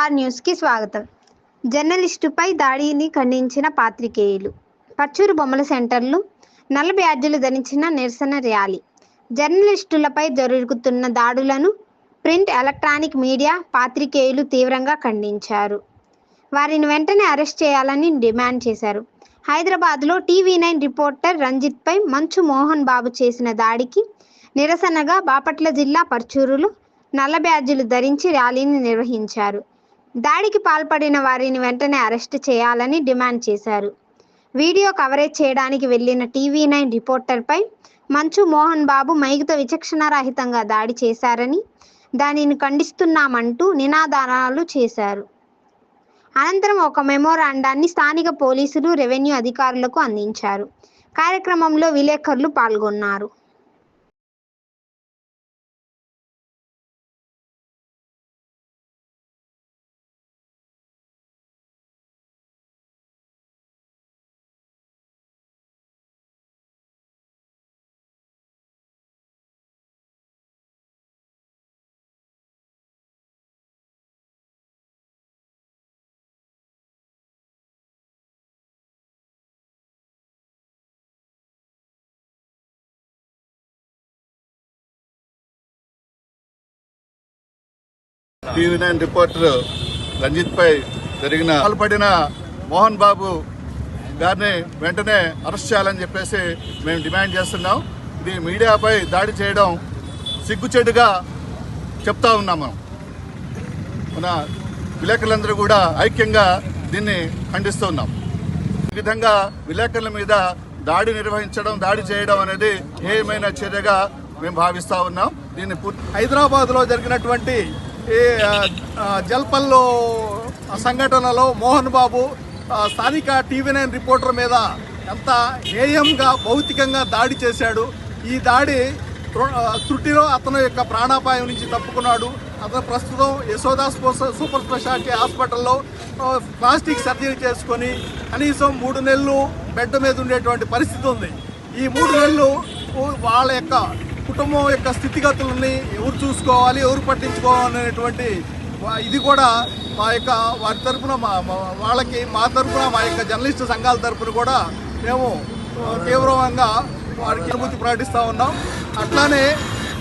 Are న్యూస్కి స్వాగతం. జర్నలిస్టుపై దాడిని ఖండించిన పాత్రికేయులు పచ్చూరు బొమ్మల సెంటర్లు నల్ల బ్యాడ్జీలు ధరించిన నిరసన ర్యాలీ జర్నలిస్టులపై జరుగుతున్న దాడులను ప్రింట్ ఎలక్ట్రానిక్ మీడియా పాత్రికేయులు తీవ్రంగా ఖండించారు. వారిని వెంటనే అరెస్ట్ చేయాలని డిమాండ్ చేశారు. హైదరాబాద్లో టీవీ నైన్ రిపోర్టర్ రంజిత్పై మంచు మోహన్ బాబు చేసిన దాడికి నిరసనగా బాపట్ల జిల్లా పర్చూరులో నల్ల బ్యాడ్జీలు ధరించి ర్యాలీని నిర్వహించారు. దాడికి పాల్పడిన వారిని వెంటనే అరెస్ట్ చేయాలని డిమాండ్ చేశారు. వీడియో కవరేజ్ చేయడానికి వెళ్ళిన టీవీ నైన్ రిపోర్టర్పై మంచు మోహన్ బాబు మైకుతో విచక్షణారహితంగా దాడి చేశారని దానిని ఖండిస్తున్నామంటూ నినాదానాలు చేశారు. అనంతరం ఒక మెమోరాండాన్ని స్థానిక పోలీసులు రెవెన్యూ అధికారులకు అందించారు. కార్యక్రమంలో విలేకరులు పాల్గొన్నారు. టీవీ నైన్ రిపోర్టర్ రంజిత్ పై జరిగిన పాల్పడిన మోహన్ బాబు గారిని వెంటనే అరెస్ట్ చేయాలని చెప్పేసి మేము డిమాండ్ చేస్తున్నాం. ఇది మీడియాపై దాడి చేయడం సిగ్గుచెడుగా చెప్తా ఉన్నాం మనం. మన విలేకరులందరూ కూడా ఐక్యంగా దీన్ని ఖండిస్తూ ఉన్నాం. ఈ విధంగా విలేకరుల మీద దాడి నిర్వహించడం దాడి చేయడం అనేది ఏమైనా చర్యగా మేము భావిస్తూ ఉన్నాం. దీన్ని హైదరాబాద్లో జరిగినటువంటి ఈ జల్పల్లో సంఘటనలో మోహన్ బాబు స్థానిక టీవీ నైన్ రిపోర్టర్ మీద ఎంత హేయంగా భౌతికంగా దాడి చేశాడు. ఈ దాడి త్రు- త్రుటిలో అతను యొక్క ప్రాణాపాయం నుంచి తప్పుకున్నాడు. అతను ప్రస్తుతం యశోదా సూపర్ స్పెషాలిటీ హాస్పిటల్లో ప్లాస్టిక్ సర్జరీ చేసుకొని కనీసం మూడు నెలలు బెడ్ మీద ఉండేటువంటి పరిస్థితి ఉంది. ఈ మూడు నెలలు వాళ్ళ యొక్క కుటుంబం యొక్క స్థితిగతులని ఎవరు చూసుకోవాలి ఎవరు పట్టించుకోవాలనేటువంటి ఇది కూడా మా యొక్క వారి తరపున మా వాళ్ళకి మా తరపున మా యొక్క జర్నలిస్టు సంఘాల తరపున కూడా మేము తీవ్రంగా వారికి అనుభూతి ప్రకటిస్తూ ఉన్నాం. అట్లానే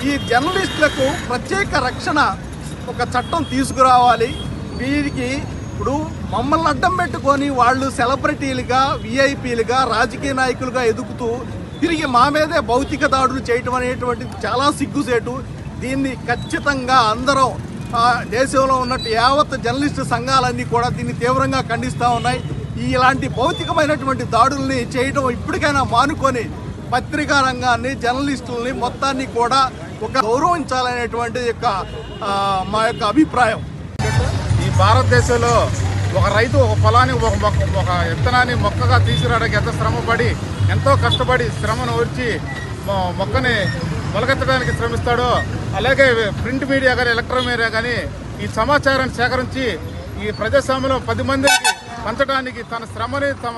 ఈ జర్నలిస్టులకు ప్రత్యేక రక్షణ ఒక చట్టం తీసుకురావాలి. వీరికి ఇప్పుడు మమ్మల్ని అడ్డం పెట్టుకొని వాళ్ళు సెలబ్రిటీలుగా విఐపీలుగా రాజకీయ నాయకులుగా ఎదుగుతూ తిరిగి మా మీదే భౌతిక దాడులు చేయటం అనేటువంటిది చాలా సిగ్గుసేటు. దీన్ని ఖచ్చితంగా అందరం దేశంలో ఉన్నట్టు యావత్ జర్నలిస్టు సంఘాలన్నీ కూడా దీన్ని తీవ్రంగా ఖండిస్తూ ఉన్నాయి. ఇలాంటి భౌతికమైనటువంటి దాడుల్ని చేయడం ఇప్పటికైనా మానుకొని పత్రికా రంగాన్ని జర్నలిస్టులని మొత్తాన్ని కూడా ఒక గౌరవించాలనేటువంటి యొక్క మా యొక్క అభిప్రాయం. ఈ భారతదేశంలో ఒక రైతు ఒక పొలాన్ని ఒక మొక్క ఒక విత్తనాన్ని మొక్కగా తీసుకురావడానికి ఎంత శ్రమపడి ఎంతో కష్టపడి శ్రమను వచ్చి మొక్కని మొలకెత్తడానికి శ్రమిస్తాడో అలాగే ప్రింట్ మీడియా కానీ ఎలక్ట్రానిక్ మీడియా కానీ ఈ సమాచారాన్ని సేకరించి ఈ ప్రజాస్వామ్యంలో పది మందికి పంచడానికి తన శ్రమని తమ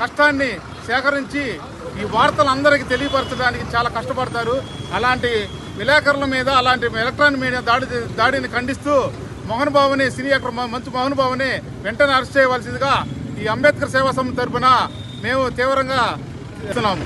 కష్టాన్ని సేకరించి ఈ వార్తలు అందరికీ తెలియపరచడానికి చాలా కష్టపడతారు. అలాంటి విలేకరుల మీద అలాంటి ఎలక్ట్రానిక్ మీడియా దాడి దాడిని ఖండిస్తూ మోహన్ బాబుని సినీ యాక్టర్ మ- మంచు మోహన్ బాబుని వెంటనే అరెస్ట్ చేయవలసిందిగా ఈ అంబేద్కర్ సేవా సంస్థ తరఫున మేము తీవ్రంగా ఇస్తున్నాము